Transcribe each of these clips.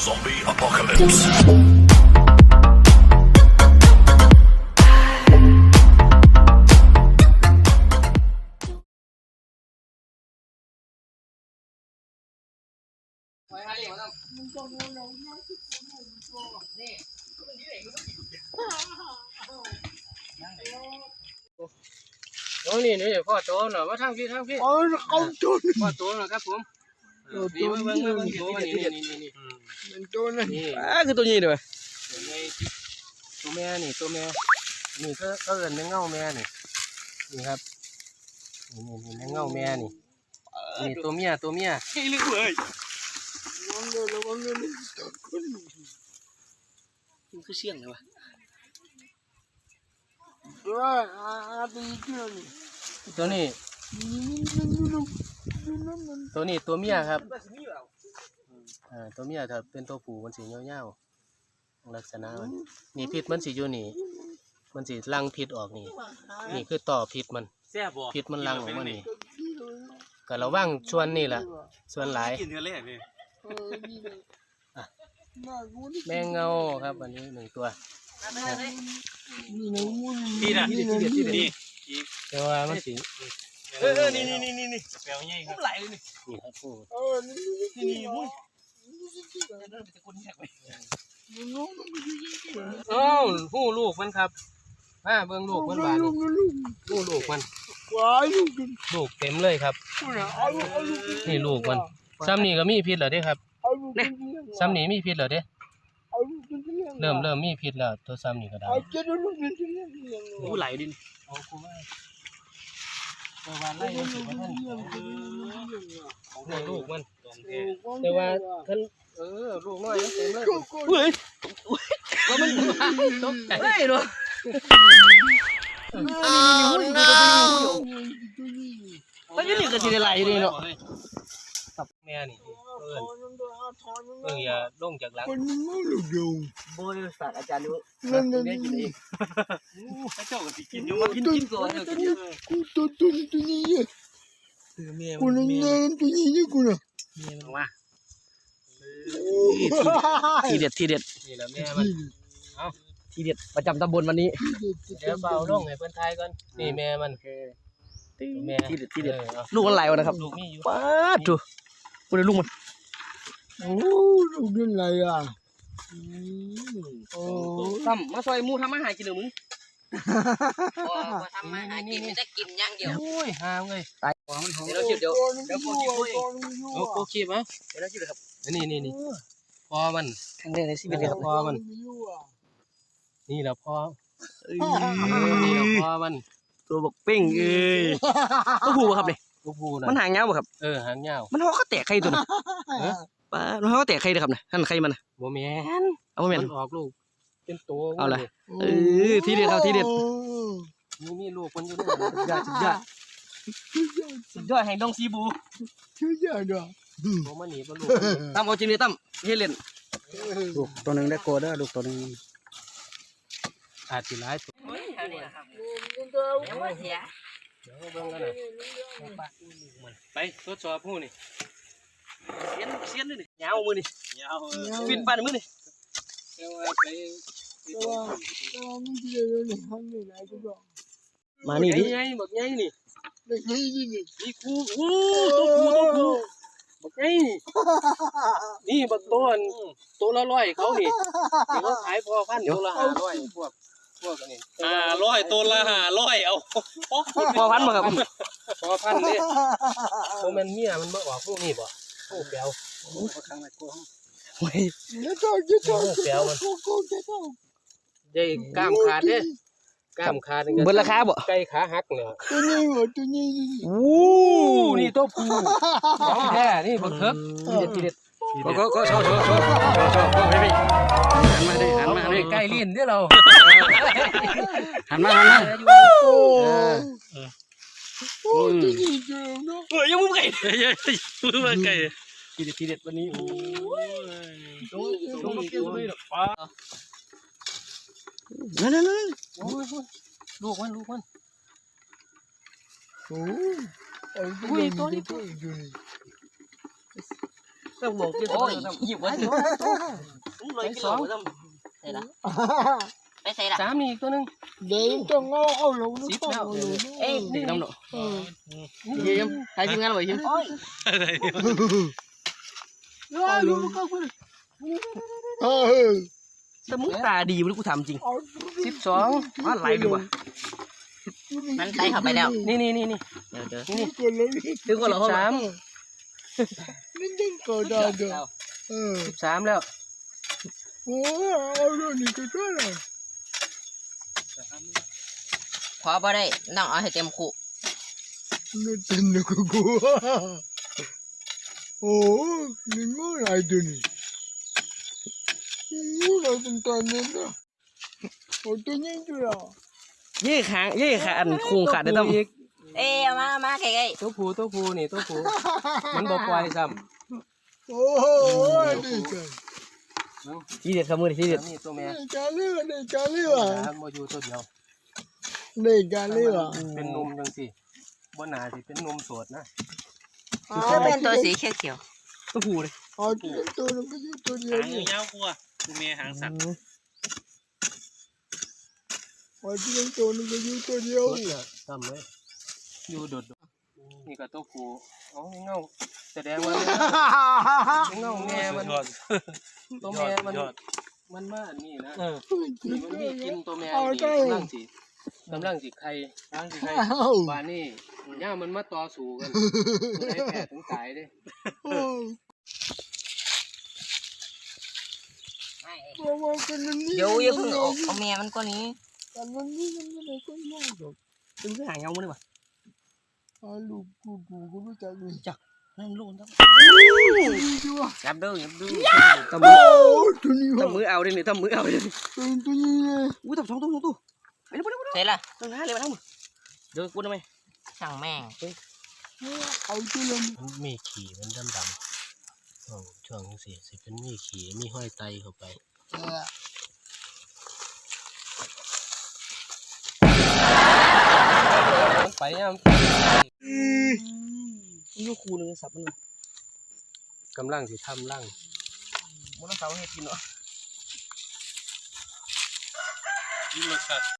Zombie apocalypse. โอ้นี่นี่พ่อโตหน่อยมาทางพี่ทางพี่เอาเอาตัว นี้พ่อโตหน่อยครับผมเออนี่มาเบิ่งมาเบิ่งโตมานี่นี่นี่นี่มันตัวนั้นนี่อ่าคือตัวนี้เด้อตัวแม่ตัวแม่นี่ตัวแม่นี่ก็ก็เอิ้นเป็นเงาแม่นี่นี่ครับนี่นี่นี่เงาแม่นี่นี่ตัวเมียตัวเมียให้ลึกเว้ยระวังเลยระวังเลยตัวคนมันคือเสียงเลยวะว่าอาตีเกี่ยวนี่ตัวนี้นี่นี่นี่นี่นี่นี่ตัวนี้ตัวเมียครับ อ่าตัวเมียถ้าเป็นตัวผู้มันสีเงาๆลักษณะมันนี่พิษมันสีอยู่นี่ มันสีลังพิษออกนี่ นี่คือต่อพิษมันแซ่บบ่พิษมันลังออกมานี่ก็ระวังชวนนี่แหละส่วนหลายกินเท่าแรกนี่เออนี่เลยน่ากูนี่แมงเงาครับอันนี้หนึ่งตัวนี่นะมันพี่น่ะนี่นะนี่นะนี่แต่ว่ามันสีเออนี่นี่นี่นี่นี่แปลวใหญ่ครับไหลเลยนี่นี่ครับผู้เออนี่นี่นี่มุ้ย เดินไปตะกุนแทกไปนี่น้องมันอยู่ที่นี่อ้าวหู้ลูกมันครับมาเบิ่งลูกมันบาดลูนี่กลูกหู้ลูกมันวายลูกกินลูกเต็มเลยครับเอาลูกเอาลูกนี่ลูกมันซ้ำนี่ก็มีพิษแล้วเด้ครับเอาลูกกินซ้ำนี่มีพิษแล้วเด้เอาลูกกินเริ่มเริ่มมีพิษแล้วตัวซ้ำนี่ก็ได้เอาเจ้าลูกกินที่นี่กูไหลดิน เอาคูมาตัววันไล่มันสิบ่ทันนี่ลูกมันแต่ว่าท่านเออลูกน้อยยังเต็มเลยเฮ้ยก็มันตกใจเฮ้ยเนาะมันอยู่นี่ก็สิได้ไหลอยู่นี่เนาะ กับแม่นี่เอิ้นเพิ่งอย่า ลงจากหลังคนนึงไม่รู้ดูบ่ได้ฝากอาจารย์ดูนั่นนั่นได้กินเอนี่งเขาเจ้าก็สิกินอยู่มากินกินก่อนเด้อกินกูตัวตัวตัวนี้เนี่ยเมียกูนั่งนั่งตัวนี้เนี่ยกูน่ะเอามาทีเด็ดทีเด็ดนี่แหละแม่มันทีเด็ดประจำตำบลวันนี้เดี๋ยวเบาลงให้เพิ่นทายก่อนนี่แม่มันแม่ทีเด็ดทีเด็ดอออาลูกมันไหลวะนะครับลูกมีอยู่ป้าดดูกูได้ลูกมัน โอ้ลูกนี่อะไรอะโอ้ตั้มมาซอยหมูทำอาหารกินเด้อมึงพอพอทำมาหากินไม่ได้กินอย่างเดียวโอ้ยหามเลยเดี๋ยวเราคิดเดี๋ยวเดี๋ยวกูคิดด้วยโอ้โคคีบมั้ยเดี๋ยวเราคิดเลยครับนี่นี่นี่พอมันครั้งแรกในชีวิตเลยครับพอมัน นี่แหละพอเอ้ยเออนี่แหละพอมัน ตัวบอกเป้งเอ้ยตัวผู้บ่ครับเนี่ยลูกพูนะมันหางยาวบ่ครับ เออหางยาวมันห่อก็แตกไข่ตัวน่ะ ป้ามันห่อก็แตกไข่เด้อครับเนี่ยท่านไข่มันน่ะบ่แม่นเอาบ่แม่นมันออกลูก เป็นตัวเอาล่ะเออทีเด็ดครับทีเด็ดนี่มีลูกมันอยู่สุดยอดสุดยอดสุดยอดแห่งดงซีบูชื่อยอดอะนี่บ่มาหนีบ่ลูกตั้มเอาจริงเลยตั้มเฮ็ดเล่นลูกตัวนึงได้โกเด้อลูกตัวนึงอาจสิหลายตัวยังว่าเสียเดี๋ยวเบิ่งกันน่ะไปทดสอบผู้นี่เสี ยนเสียนนี่ยาวมือนี่ยาวฟินปานมือนี่แต่ว่าไปแต่ว่าแต่ว่ามันจะเลยเนี่ยห้องนี่ไหนก็บอกมานี่ดิไงบักไงนี่เด็กนี่นี่นี่นี่ครูอู้ตัวครูตัวครูบักไงนี่บักตัวอันตัวละร้อยเขานี่ที่เขาขายพอพันตัวละห้าร้อยพวกพวกอันนี้ห้าร้อยตัวละห้าร้อยเอาพอพันบ่ครับพอพันเด้เพราะมันเมียมันมาออกพวกนี้บ่พวกแปลว เฮ้ยเดี๋ยวต้องเดี๋ยวต้องแปลวมันกูกูเดี๋ยวต้องใหญ่กล้ามขาดเด้กล้ามขาดเบิดราคาบ่ไก่ขาหักเนี่ยตัวนี้หมดตัวนี้นี่โอ้นี่ตัวผู้ของแท้นี่บักเถิกทีเด็ดทีเด็ดก็ก็ชอบชอบชอบชอบชอบไปไปหันมาดิหันมาดิใกล้ลิ้นเด้อเราหันมาหันมาโอ้โอ้ตัวนี้เจอเนาะเฮ้ยยังมือไก่ยังมือไก่ ทีเด็ดทีเด็ดวันนี้โอ้ยลงมาเกี่ยวเลยหรอกนั่นนั่นนั่นโอ้ยลูกมันลูกมันโอ้ไอ้ตัวนี้ตัวนี้ตัวนี้ต้องบอกที่โอ้ยต้องหยิบไว้สิเลยกินเหล้าซ้ำใส่ละไปใส่ละสามนี่อีกตัวหนึงเดี๋ยวต้องเอาเอาลงสิบแล้วเอ้ยดีน้ำเนาะเออยิ้มใครทีมงานบ่ยิ้ม โอ้ยเอาลงก็คือเออแต่มึงตาดีมันกูทำจริงสิบสองว่าไหลดีกว่ามันใส่เข้าไปแล้ว นี่นี่นี่นี่เดี๋ยวเดี๋ยวนี่คนละนิดถึงว่าเราสามนิดนึงก็ได้เด้อสิบสามแล้วโอ้เอาเรื่องนี้ก็ได้เลยพอบ่ได้ต้องเอาให้เต็มคุนี่เต็มเลยกูกู โอ้นี่งูอะไรตัวนี้งูอะไรตั้งแต่เนี่ยนะโอ้ตัวนี้ตัวละยี่ขางยี่ขาอันโคงขาดได้ต้องอีกเอ้ยเอามามาใกล้ตัวผู้ตัวผู้นี่ตัวผู้มันบ่ปล่อยซ้โอ้ดีใจที่เด็ดขมือที่ำเด็ดนี่ตัวแม่ดีใจเลยดีใจเลยว่ะสามบ่อยู่ตัวเดียวดีใจเลยว่ะเป็นหนุ่มจังสิบ่น่าสิเป็นหนุ่มโสดนะ ๆจะเป็นตัวสีเขียวตัวผู้เลยเอาตัวนึงก็อยู่ตัวเดียวหางนี่ยาวกว่ากูเมียหางสัตว์เอาตัวนึงก็อยู่ตัวเดียวโสดก็ซ้ำเลยอยู่โดดๆนี่ก็ตัวผู้เอ๋อเงาแสดงว่าเงาแม่มันยอดตัวแม่มันยอดมันมาอันนี้นะเออนี่มันมีกินตัวแม่เอานี่ได้กำลังสิ กำลังสิไข่กำลังสิไข่เอาบ้านนี่ย่ามันมาต่อสู้กันผู้ใดแพ้ถึงตายเด้เอาๆไม่เพราะว่าคนนี้เดี๋ยวอย่าเพิ่งเอาเอาเมียมันก็นี้คนนี้มันไม่ได้คนมากหรอกตึงคือหางเงามือนี่ป่ะเอาลูกกูกูก็รู้จักเลยจักนั่นลูกต้องดูว่าจับดูจับดูทำมือโอ้ตัวนี้ทำมือเอาดินี่ทำมือเอาดิตัวตัวนี้เลยอู้ทำสองตู้สองตู้ไปเร็วไปเร็วไปเร็ว ใส่ละต้องหาเลยมาทั้งหมดเดี๋ยวกูทำไมช่างแม่งเอาตัวนั้นมันมีขี่มันดำดำช่วงช่วงสิสิเป็นมีขี่มีห้อยไตเข้าไปเออมันไปย่ลูกคูนึงสับมันำกำลังสิทำร่างมันต้องเสาให้กินเนาะนี่มันสัตว์บ่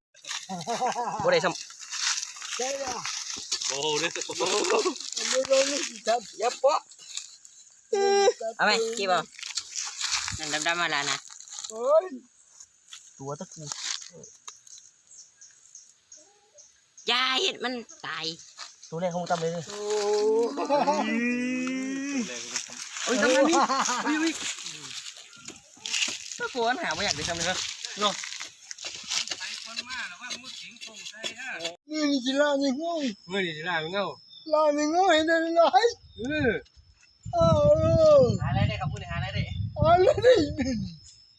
ได้ซ้ได้ละโอ้โหเนี่ยไม่ต้องนี่จับำยับปะเอาไหมกี่บ่นั่นดำๆมาแล้วนะโอ้ยตัวตะกูยาเห็ดมันตาย ตัวแรกของมึงทำเลยเลยโอ้เอ้ยทำงานนี่วิ่งวิ่งถ้ากลัวหาไม่อยากได้ทำเลยครับ นี่นี่จีลานี่งูเมื่อนี่สิล่ามันเงาลานี่งูเห็นได้เลยเออเอาหาอะไรได้ครับมึงหาอะไรได้เอาเลยนี่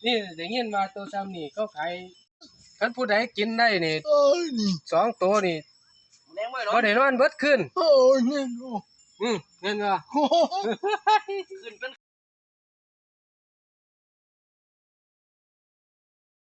นี่ได้ยินมาตัวซ้ำนี่เขาขายคันผู้ใดกินได้นี่โอ้ยนี่สองตัวนี่แรงไม่หรอบ่ได้นอนเบิดขึ้นโอ้ยนี่โอ้อืมเงินว่าโหขึ้นเป็น